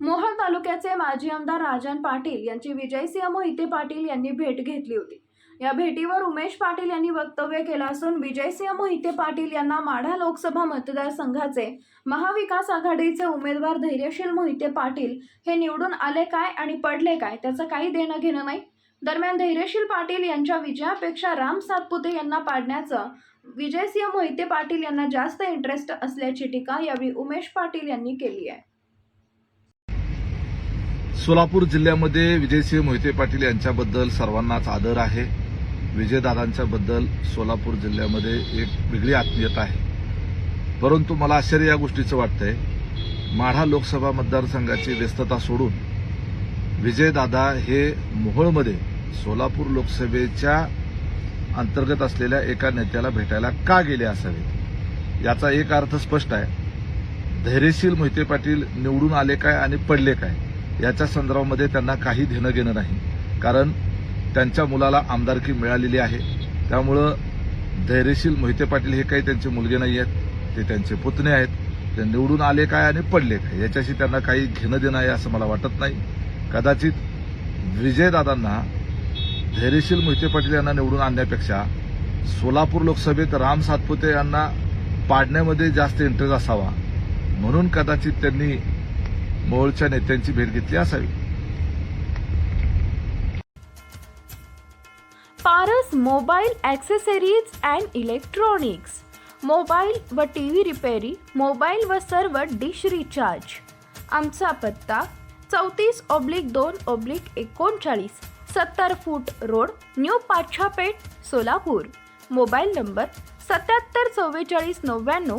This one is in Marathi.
मोहोळ तालुक्याचे माजी आमदार राजन पाटील यांची विजयसिंह मोहिते पाटील यांनी भेट घेतली होती. या भेटीवर उमेश पाटील यांनी वक्तव्य केलं असून विजयसिंह मोहिते पाटील यांना माढा लोकसभा मतदारसंघाचे महाविकास आघाडीचे उमेदवार धैर्यशील मोहिते पाटील हे निवडून आले काय आणि पडले काय त्याचं काही देणं घेणं नाही. दरम्यान धैर्यशील पाटील यांच्या विजयापेक्षा राम सातपुते यांना पाडण्याचं विजयसिंह मोहिते पाटील यांना जास्त इंटरेस्ट असल्याची टीका यावेळी उमेश पाटील यांनी केली आहे. सोलापूर जिल्ह्यामध्ये विजयसिंह मोहिते पाटील यांच्याबद्दल सर्वांनाच आदर आहे. विजयदादांच्याबद्दल सोलापूर जिल्ह्यामध्ये एक वेगळी आत्मीयता आहे. परंतु मला आश्चर्य या गोष्टीचं वाटतंय. माढा लोकसभा मतदारसंघाची व्यस्तता सोडून विजयदादा हे मोहोळमध्ये सोलापूर लोकसभेच्या अंतर्गत असलेल्या एका नेत्याला भेटायला का गेले असावेत? याचा एक अर्थ स्पष्ट आहे. धैर्यशील मोहिते पाटील निवडून आले काय आणि पडले काय? याच्या संदर्भामध्ये त्यांना काही घेणं घेणं नाही. कारण त्यांच्या मुलाला आमदारकी मिळालेली आहे. त्यामुळं धैर्यशील मोहिते पाटील हे काही त्यांचे मुलगे नाही आहेत. ते त्यांचे पुतणे आहेत. ते निवडून आले काय आणि पडले काय? याच्याशी त्यांना काही घेणं देणं आहे असं मला वाटत नाही. कदाचित विजयदादांना धैर्यशील मोहिते पाटील यांना निवडून आणण्यापेक्षा सोलापूर लोकसभेत राम सातपुते यांना पाडण्यामध्ये जास्त इंटरेस्ट असावा. म्हणून कदाचित त्यांनी मोहोळच्या नेत्यांची भेट घेतली असावी. Paras mobile accessories and electronics. Mobile व टी व्ही रिपेरी मोबाईल व सर्व डिश रिचार्ज. आमचा पत्ता चौतीस ऑब्लिक दोन ऑब्लिक एकोणचाळीस सत्तर foot road new Pachhapeth Solapur. Mobile number सत्याहत्तर चव्वेचाळीस नव्याण्णव